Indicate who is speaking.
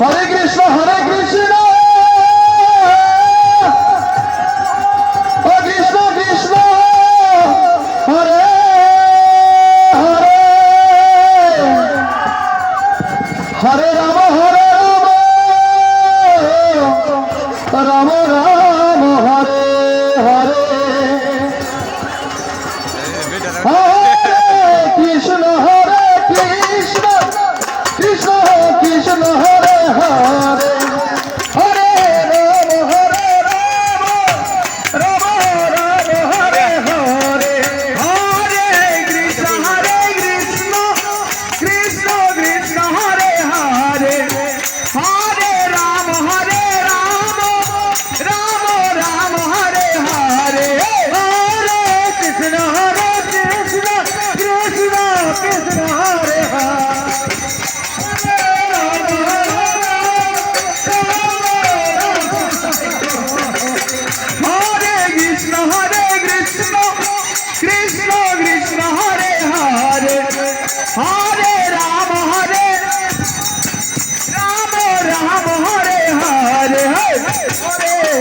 Speaker 1: Hare Krishna Hare Krishna.